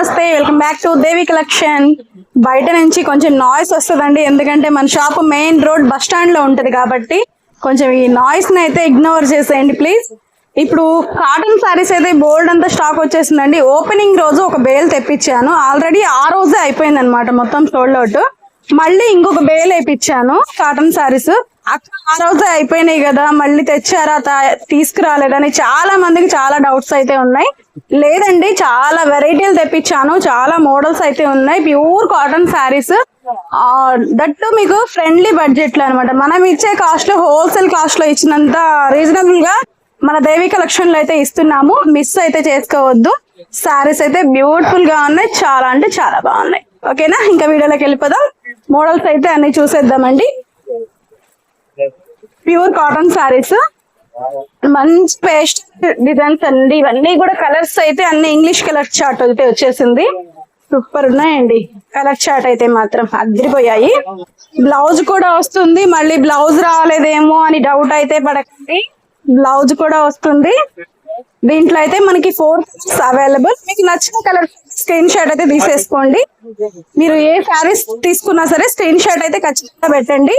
నమస్తే welcome back to Devi collection బయట నుంచి కొంచెం నాయిస్ వస్తుందండి ఎందుకంటే మన షాప్ మెయిన్ రోడ్ బస్ స్టాండ్లో ఉంటుంది కాబట్టి కొంచెం ఈ నాయిస్ని అయితే ఇగ్నోర్ చేసేయండి ప్లీజ్ ఇప్పుడు కాటన్ సారీస్ అయితే బోల్డ్ అంతా స్టాక్ వచ్చేసిందండి. ఓపెనింగ్ రోజు ఒక బేల్ తెప్పించాను. ఆల్రెడీ ఆ రోజే అయిపోయింది అనమాట మొత్తం సోల్డ్ అవుట్ మళ్ళీ ఇంకొక బేల్ వేయించాను కాటన్ సారీస్ అక్కడ ఆ రోజు అయిపోయినాయి కదా మళ్ళీ తెచ్చారా తీసుకురాలేదని చాలా మందికి చాలా డౌట్స్ అయితే ఉన్నాయి. లేదండి చాలా వెరైటీలు తెప్పించాను చాలా మోడల్స్ అయితే ఉన్నాయి. ప్యూర్ కాటన్ శారీస్ దట్టు మీకు ఫ్రెండ్లీ బడ్జెట్లో అనమాట మనం ఇచ్చే కాస్ట్లో హోల్సేల్ కాస్ట్లో ఇచ్చినంత రీజనబుల్గా మన దేవి కలెక్షన్లో అయితే ఇస్తున్నాము. మిస్ అయితే చేసుకోవద్దు. శారీస్ అయితే బ్యూటిఫుల్గా ఉన్నాయి చాలా అంటే చాలా బాగున్నాయి. ఓకేనా ఇంకా వీడియోలోకి వెళ్ళిపోదాం. మోడల్స్ అయితే అన్ని చూసేద్దామండి. Pure cotton saris. మంచి పేస్ట్ డిజైన్స్ అండి. ఇవన్నీ కూడా కలర్స్ అయితే అన్ని ఇంగ్లీష్ కలర్ చార్ట్ అయితే వచ్చేసింది. సూపర్ ఉన్నాయండి. కలర్ చార్ట్ అయితే మాత్రం అదిరిపోయాయి బ్లౌజ్ కూడా వస్తుంది. మళ్ళీ బ్లౌజ్ రాలేదేమో అని డౌట్ అయితే పడకండి. బ్లౌజ్ కూడా వస్తుంది. దీంట్లో అయితే మనకి ఫోర్ అవైలబుల్ మీకు నచ్చిన కలర్ స్క్రీన్ షాట్ అయితే తీసేసుకోండి. మీరు ఏ శారీస్ తీసుకున్నా సరే స్క్రీన్ షాట్ అయితే ఖచ్చితంగా పెట్టండి.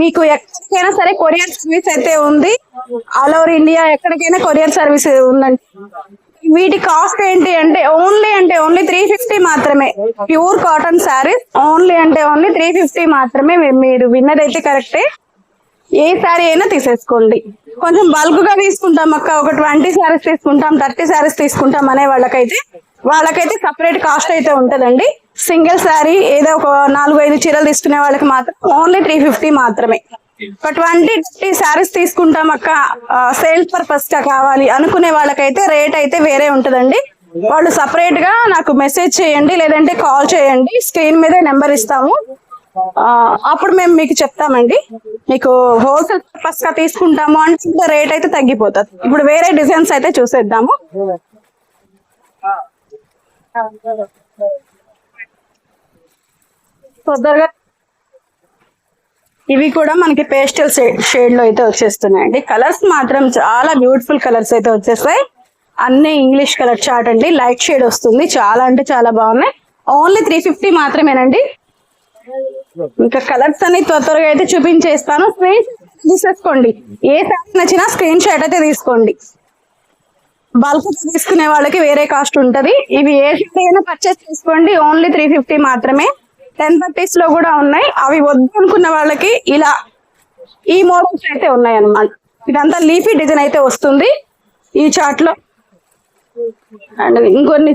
మీకు ఎక్కడికైనా సరే కొరియర్ సర్వీస్ అయితే ఉంది. ఆల్ ఓవర్ ఇండియా ఎక్కడికైనా కొరియర్ సర్వీస్ ఉందండి. వీటి కాస్ట్ ఏంటి అంటే ఓన్లీ అంటే ఓన్లీ త్రీ ఫిఫ్టీ మాత్రమే. ప్యూర్ కాటన్ శారీస్ ఓన్లీ అంటే ఓన్లీ త్రీ ఫిఫ్టీ మాత్రమే మీరు మీరు విన్నదైతే కరెక్టే. ఏ శారీ అయినా తీసేసుకోండి. కొంచెం బల్క్గా తీసుకుంటాం అక్క. ఒక ట్వంటీ శారీస్ తీసుకుంటాం థర్టీ శారీస్ తీసుకుంటాం అనే వాళ్ళకైతే వాళ్ళకైతే సపరేట్ కాస్ట్ అయితే ఉంటదండి. సింగిల్ శారీ ఏదో ఒక నాలుగు ఐదు చీరలు తీసుకునే వాళ్ళకి మాత్రం ఓన్లీ త్రీ ఫిఫ్టీ మాత్రమే. ఒక ట్వంటీ థర్టీ శారీస్ తీసుకుంటాం అక్క. సేల్స్ పర్పస్గా కావాలి అనుకునే వాళ్ళకైతే రేట్ అయితే వేరే ఉంటదండి. వాళ్ళు సపరేట్గా నాకు మెసేజ్ చేయండి లేదంటే కాల్ చేయండి. స్క్రీన్ మీద నెంబర్ ఇస్తాము. అప్పుడు మేము మీకు చెప్తామండి. మీకు హోల్సేల్ పర్పస్గా తీసుకుంటాము అంటే రేట్ అయితే తగ్గిపోతుంది. ఇప్పుడు వేరే డిజైన్స్ అయితే చూసేద్దాము. తొందరగా ఇవి కూడా మనకి పేస్టల్ షేడ్లో అయితే వచ్చేస్తున్నాయండి. కలర్స్ మాత్రం చాలా బ్యూటిఫుల్ కలర్స్ అయితే వచ్చేస్తాయి. అన్ని ఇంగ్లీష్ కలర్ చార్ట్ అండి. లైట్ షేడ్ వస్తుంది. చాలా అంటే చాలా బాగున్నాయి. ఓన్లీ త్రీ ఫిఫ్టీ మాత్రమేనండి. ఇంకా కలర్స్ అన్ని త్వర త్వరగా అయితే చూపించేస్తాను. స్క్రీన్ తీసేసుకోండి. ఏ శారీ నచ్చినా స్క్రీన్ షాట్ అయితే తీసుకోండి. బల్క్ తీసుకునే వాళ్ళకి వేరే కాస్ట్ ఉంటది. ఇవి ఏ శారీ అయినా పర్చేస్ చేసుకోండి. ఓన్లీ త్రీ ఫిఫ్టీ మాత్రమే. టెన్ థర్టీస్లో కూడా ఉన్నాయి. అవి వద్దు అనుకున్న వాళ్ళకి ఇలా ఈ మోడల్స్ అయితే ఉన్నాయి అనమాట ఇదంతా లీఫీ డిజైన్ అయితే వస్తుంది. ఈ చార్ట్లో. అండ్ ఇంకొన్ని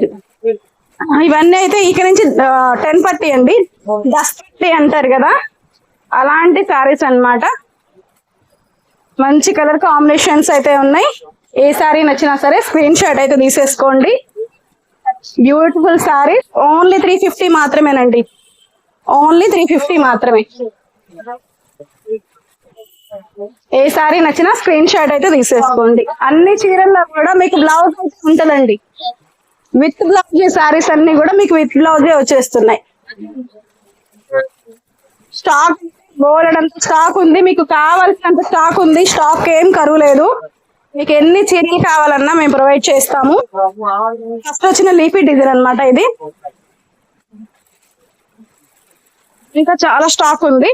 ఇవన్నీ అయితే ఇక నుంచి టెన్ పట్టి అండి. డస్ట్ పట్టి అంటారు కదా అలాంటి సారీస్ అన్నమాట. మంచి కలర్ కాంబినేషన్స్ అయితే ఉన్నాయి. ఏ సారీ నచ్చినా సరే స్క్రీన్ షాట్ అయితే తీసేసుకోండి. Beautiful sari only three fifty మాత్రమేనండి. ఓన్లీ త్రీ ఫిఫ్టీ మాత్రమే. ఏ సారీ నచ్చినా స్క్రీన్ షాట్ అయితే తీసేసుకోండి. అన్ని చీరల్లో కూడా మీకు బ్లౌజ్ అయితే ఉంటుందండి. విత్ బ్లౌజ్ సారీస్ అన్ని కూడా మీకు విత్ బ్లౌజే వచ్చేస్తున్నాయి. స్టాక్ బోలెడంత స్టాక్ ఉంది. మీకు కావాల్సినంత స్టాక్ ఉంది. స్టాక్ ఏం కరువు లేదు. మీకు ఎన్ని చీరలు కావాలన్నా మేము ప్రొవైడ్ చేస్తాము. ఫస్ట్ వచ్చిన లీఫీ డిజైన్ అనమాట ఇది. ఇంకా చాలా స్టాక్ ఉంది.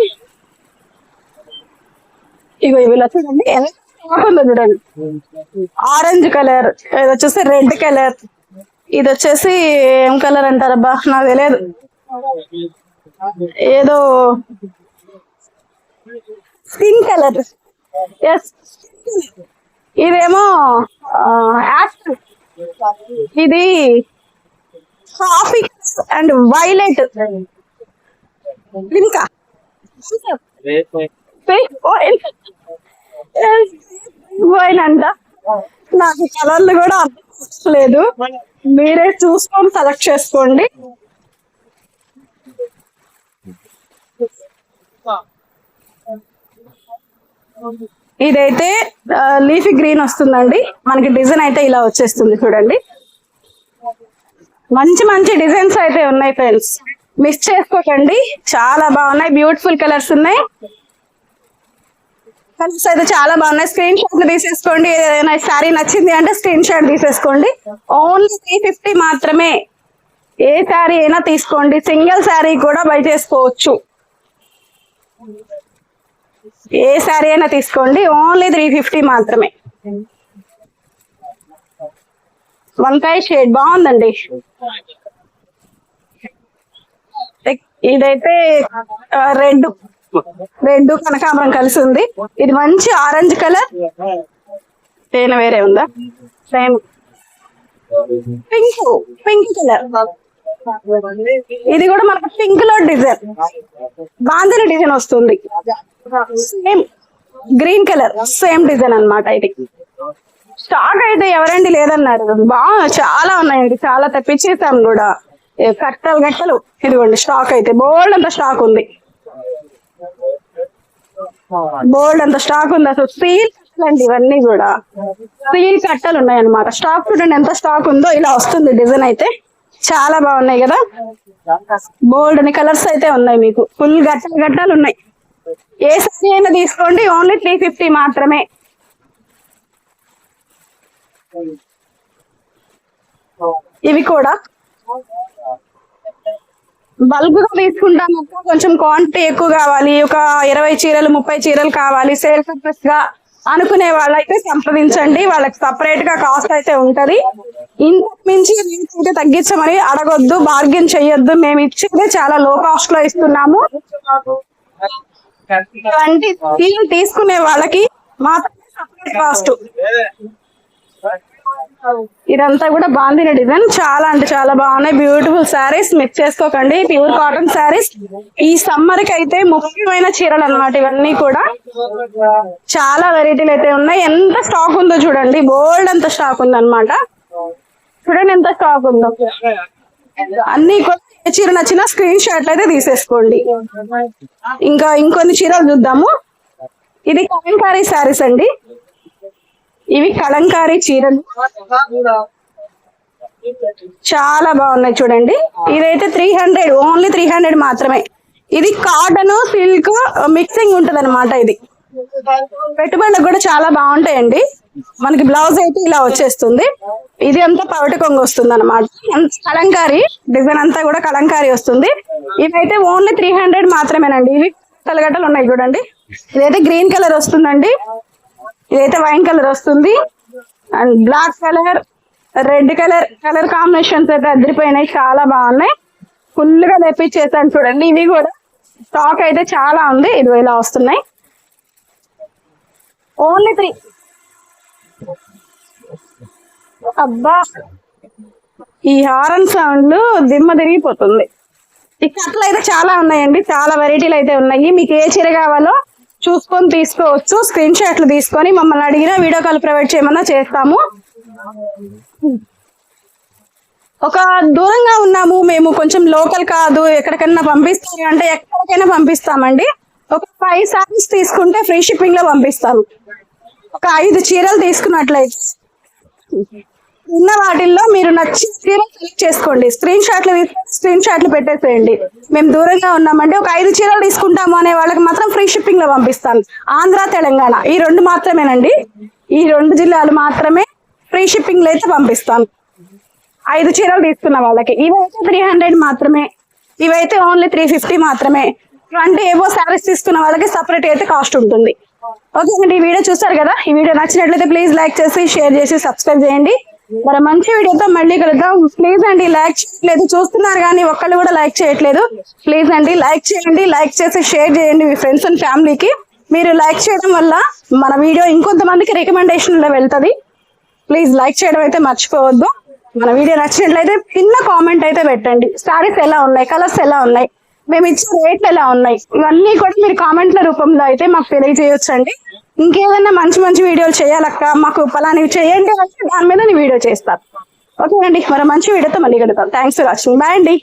ఇగో ఇవి ఇలా చూడండి. ఎంత స్టాక్ ఉందో చూడండి. ఆరెంజ్ కలర్ ఇది వచ్చేసి రెడ్ కలర్. ఇది వచ్చేసి ఏం కలర్ అంటారబ్బా? నాకు తెలియదు. ఏదో స్కిన్ కలర్. ఎస్ ఇదేమో యాష్ ఇది కాఫీ అండ్ వైలెట్. ఇంకా పోయినంట నాకు కలర్లు కూడా అర్థం లేదు మీరే చూసుకొని సెలెక్ట్ చేసుకోండి. ఇదైతే లీఫీ గ్రీన్ వస్తుందండి. మనకి డిజైన్ అయితే ఇలా వచ్చేస్తుంది చూడండి. మంచి మంచి డిజైన్స్ అయితే ఉన్నాయి ఫ్రెండ్స్ మిస్ చేసుకోకండి. చాలా బాగున్నాయి. బ్యూటిఫుల్ కలర్స్ ఉన్నాయి. కలర్స్ అయితే చాలా బాగున్నాయి. స్క్రీన్ షాట్ తీసేసుకోండి. ఏదైనా శారీ నచ్చింది అంటే స్క్రీన్ షాట్ తీసేసుకోండి. ఓన్లీ త్రీ ఫిఫ్టీ మాత్రమే ఏ శారీ అయినా తీసుకోండి. సింగిల్ శారీ కూడా బై చేసుకోవచ్చు. ఏ శారీ అయినా తీసుకోండి. ఓన్లీ త్రీ ఫిఫ్టీ మాత్రమే. వంకాయ షేడ్ బాగుందండి. ఇదైతే రెడ్ రెండు కనకాంబరం కలిసి ఉంది. ఇది మంచి ఆరెంజ్ కలర్. తేనె వేరే ఉందా? సేమ్ పింక్ పింక్ కలర్ ఇది కూడా మనకు పింక్లో డిజైన్. బాందిని డిజైన్ వస్తుంది. Same green colour same design అన్నమాట ఇది. స్టాక్ అయితే ఎవరండి లేదన్నారు. బా చాలా ఉన్నాయండి. చాలా తెప్పించేసాం కూడా. ఏ కట్టలు గట్టలు. ఇదిగోండి స్టాక్ అయితే. బోల్డ్ అంత స్టాక్ ఉంది. బోల్డ్ అంత స్టాక్ ఉంది. అసలు స్టీల్ అండి ఇవన్నీ కూడా. స్టీల్ కట్టలు ఉన్నాయి అన్నమాట స్టాక్ చూడండి ఎంత స్టాక్ ఉందో ఇలా వస్తుంది డిజైన్ అయితే. చాలా బాగున్నాయి కదా. బోల్డ్ అని కలర్స్ అయితే ఉన్నాయి మీకు. ఫుల్ గట్టలు గట్టాలు ఉన్నాయి. ఏ సారీ అయినా తీసుకోండి. ఓన్లీ త్రీ ఫిఫ్టీ మాత్రమే. ఇవి కూడా. బల్క్గా తీసుకుంటాం అక్క. కొంచెం క్వాంటిటీ ఎక్కువ కావాలి. ఒక ఇరవై చీరలు ముప్పై చీరలు కావాలి. సేల్స్ అడ్రస్గా అనుకునే వాళ్ళైతే సంప్రదించండి. వాళ్ళకి సపరేట్గా కాస్ట్ అయితే ఉంటది. ఇంతకు మించి రేట్ అయితే తగ్గించమని అడగొద్దు బార్గెన్ చెయ్యొద్దు. మేము ఇచ్చేదే చాలా లో కాస్ట్లో ఇస్తున్నాము. తీసుకునే వాళ్ళకి మాత్రమే సపరేట్ కాస్ట్ ఇదంతా కూడా బాగుంది డిజైన్. చాలా అంటే చాలా బాగున్నాయి. బ్యూటిఫుల్ శారీస్ మిక్స్ చేసుకోకండి. ప్యూర్ కాటన్ శారీస్ ఈ సమ్మర్కి అయితే ముఖ్యమైన చీరలు అన్నమాట ఇవన్నీ కూడా. చాలా వెరైటీలు అయితే ఉన్నాయి. ఎంత స్టాక్ ఉందో చూడండి. బోల్డ్ అంత స్టాక్ ఉంది అనమాట చూడండి ఎంత స్టాక్ ఉందో. అన్ని ఏ చీర నచ్చిన స్క్రీన్ షాట్లు అయితే తీసేసుకోండి. ఇంకా ఇంకొన్ని చీరలు చూద్దాము. ఇది కలంకారీ శారీస్ అండి. ఇవి కలంకారీ చీరలు. చాలా బాగున్నాయి చూడండి. ఇదైతే three hundred only three hundred మాత్రమే. ఇది కాటన్ సిల్క్ మిక్సింగ్ ఉంటది అనమాట ఇది. పెట్టుబడులకు కూడా చాలా బాగుంటాయండి. మనకి బ్లౌజ్ అయితే ఇలా వచ్చేస్తుంది. ఇది అంతా పవటి కొంగు వస్తుంది అనమాట కలంకారీ డిజైన్ అంతా కూడా కలంకారీ వస్తుంది. ఇవైతే ఓన్లీ త్రీ హండ్రెడ్ మాత్రమేనండి. ఇవి గట్టలు ఉన్నాయి చూడండి. ఇదైతే గ్రీన్ కలర్ వస్తుందండి. ఇదైతే వైన్ కలర్ వస్తుంది. And black colour red colour colour combinations అయితే అదిరిపోయినాయి. చాలా బాగున్నాయి. ఫుల్గా తెప్పించేసాను చూడండి. ఇవి కూడా స్టాక్ అయితే చాలా ఉంది. ఇది ఇలా వస్తున్నాయి. Only three. అబ్బా! ఈ హారన్ సౌండ్లు దిమ్మ తిరిగిపోతుంది. ఇక అట్లయితే అయితే చాలా ఉన్నాయండి. చాలా వెరైటీలు అయితే ఉన్నాయి. మీకు ఏ చీర కావాలో చూసుకొని తీసుకోవచ్చు. స్క్రీన్ షాట్లు తీసుకొని మమ్మల్ని అడిగినా వీడియో కాల్ ప్రొవైడ్ చేయమన్నా చేస్తాము. ఒక దూరంగా ఉన్నాము. మేము కొంచెం లోకల్ కాదు. ఎక్కడికైనా పంపిస్తారు అంటే ఎక్కడికైనా పంపిస్తామండి. ఒక ఫైవ్ శారీస్ తీసుకుంటే ఫ్రీ షిప్పింగ్లో పంపిస్తాము. ఒక ఐదు చీరలు తీసుకున్నట్లయితే. ఉన్న వాటిల్లో మీరు నచ్చిన చీర సెలెక్ట్ చేసుకోండి. స్క్రీన్ షాట్లు స్క్రీన్ షాట్లు పెట్టేసేయండి. మేము దూరంగా ఉన్నామంటే ఒక ఐదు చీరలు తీసుకుంటాము అనే వాళ్ళకి మాత్రం ఫ్రీ షిప్పింగ్లో పంపిస్తాం. ఆంధ్ర తెలంగాణ ఈ రెండు మాత్రమేనండి. ఈ రెండు జిల్లాలు మాత్రమే ఫ్రీ షిప్పింగ్లో అయితే పంపిస్తాం. ఐదు చీరలు తీసుకున్న వాళ్ళకి. ఇవైతే త్రీ హండ్రెడ్ మాత్రమే. ఇవైతే ఓన్లీ త్రీ ఫిఫ్టీ మాత్రమే. ట్వంటీ ఏవో శారీస్ తీసుకున్న వాళ్ళకి సపరేట్ అయితే కాస్ట్ ఉంటుంది. ఓకే అండి ఈ వీడియో చూస్తారు కదా? ఈ వీడియో నచ్చినట్లయితే ప్లీజ్ లైక్ చేసి షేర్ చేసి సబ్స్క్రైబ్ చేయండి. మరి మంచి వీడియోతో మళ్ళీ కలుద్దాం. ప్లీజ్ అండి లైక్ చేయట్లేదు. చూస్తున్నారు కానీ ఒక్కళ్ళు కూడా లైక్ చేయట్లేదు. ప్లీజ్ అండి లైక్ చేయండి. లైక్ చేసి షేర్ చేయండి మీ ఫ్రెండ్స్ అండ్ ఫ్యామిలీకి మీరు లైక్ చేయడం వల్ల మన వీడియో ఇంకొంతమందికి రికమెండేషన్లో వెళ్తుంది. ప్లీజ్ లైక్ చేయడం అయితే మర్చిపోవద్దు. మన వీడియో నచ్చినట్లయితే చిన్న కామెంట్ అయితే పెట్టండి. శారీస్ ఎలా ఉన్నాయి? కలర్స్ ఎలా ఉన్నాయి? మేము ఇచ్చే రేట్లు ఎలా ఉన్నాయి? ఇవన్నీ కూడా మీరు కామెంట్ల రూపంలో అయితే మాకు తెలియజేయొచ్చండి. ఇంకేదైనా మంచి మంచి వీడియోలు చేయాలక్క మాకు పలానివి చేయండి అంటే దాని మీద నేను వీడియో చేస్తాను. ఓకే అండి మరి మంచి వీడియోతో మళ్ళీ కలుద్దాం. థ్యాంక్స్ ఫర్ వాచింగ్ బాయ్ అండి.